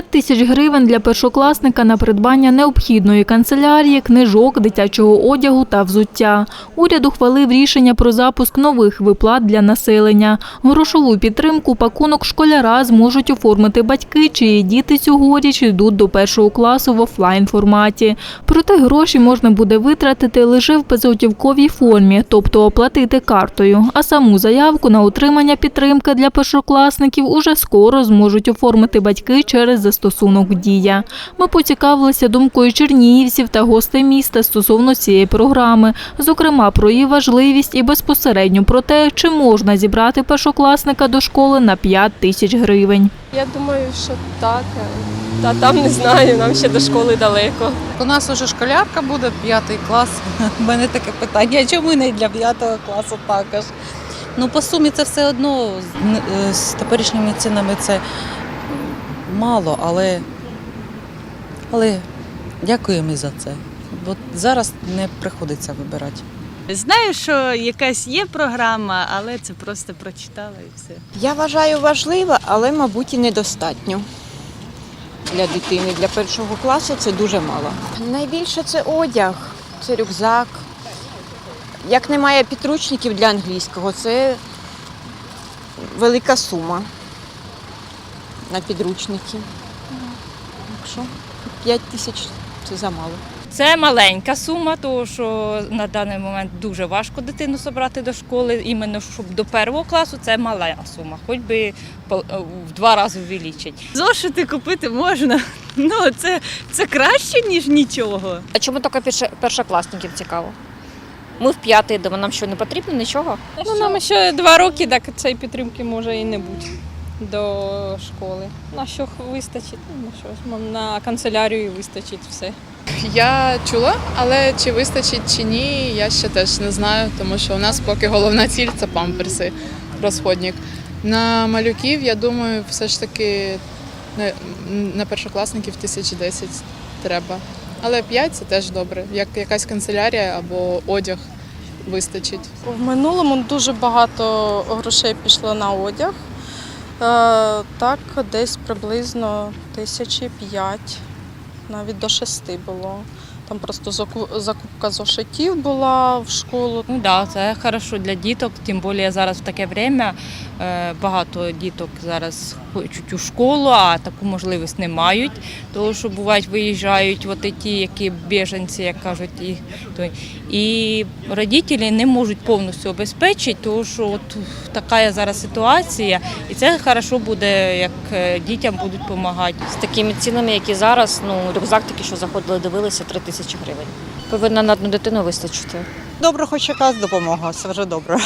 тисяч гривень для першокласника на придбання необхідної канцелярії, книжок, дитячого одягу та взуття. Уряд ухвалив рішення про запуск нових виплат для населення. Грошову підтримку пакунок школяра зможуть оформити батьки, чиї діти цьогоріч йдуть до першого класу в офлайн форматі. Проте гроші можна буде витратити лише в безготівковій формі, тобто оплатити картою. А саму заявку на отримання підтримки для першокласників уже скоро зможуть оформити батьки через застосунок Дія. Ми поцікавилися думкою чернігівців та гостей міста стосовно цієї програми, зокрема про її важливість і безпосередньо про те, чи можна зібрати першокласника до школи на 5 тисяч гривень. Я думаю, що так. Та там не знаю, нам ще до школи далеко. У нас уже школярка буде, п'ятий клас. У мене таке питання, а чому не для п'ятого класу також? Ну, по сумі це все одно з- е, з теперішніми цінами це мало, але, але дякуємо і за це. Бо зараз не приходиться вибирати. Знаю, що якась є програма, але це просто прочитала і все. Я вважаю важливо, але, мабуть, і недостатньо для дитини. Для першого класу це дуже мало. Найбільше це одяг, це рюкзак. Як немає підручників для англійського, це велика сума на підручники. Так що 5 тисяч це замало. Це маленька сума, тому що на даний момент дуже важко дитину забрати до школи. Іменно щоб до першого класу це мала сума, хоч би в два рази увеличить. Зошити купити можна. Ну, це, це краще, ніж нічого. А чому тільки перше- першокласників цікаво? Ми в п'ятий йдемо, нам що не потрібно нічого? Ну, нам ще два роки, так цієї підтримки може і не бути до школи. На що вистачить? Ну, на що на канцелярію вистачить все. Я чула, але чи вистачить чи ні, я ще теж не знаю, тому що у нас поки головна ціль це памперси, розходник. На малюків, я думаю, все ж таки на, на першокласників тисяч десять треба. Але п'ять це теж добре. Як якась канцелярія або одяг вистачить. В минулому дуже багато грошей пішло на одяг. Е, так, десь приблизно тисячі п'ять, навіть до шести було. Там просто закупка зошитів була в школу. Ну да, це хорошо для діток, тим більше зараз в таке время е, багато діток зараз хочуть у школу, а таку можливість не мають. Тому що бувають виїжджають от ті, які біженці, як кажуть, і, то, і родителі не можуть повністю обезпечити, тому що от така зараз ситуація, і це хорошо буде, як е, дітям будуть допомагати. З такими цінами, які зараз, ну, рюкзак такий, що заходили, дивилися, 3 тисячі гривень. Повинна на одну дитину вистачити. Добре, хоч якась допомога, це вже добре.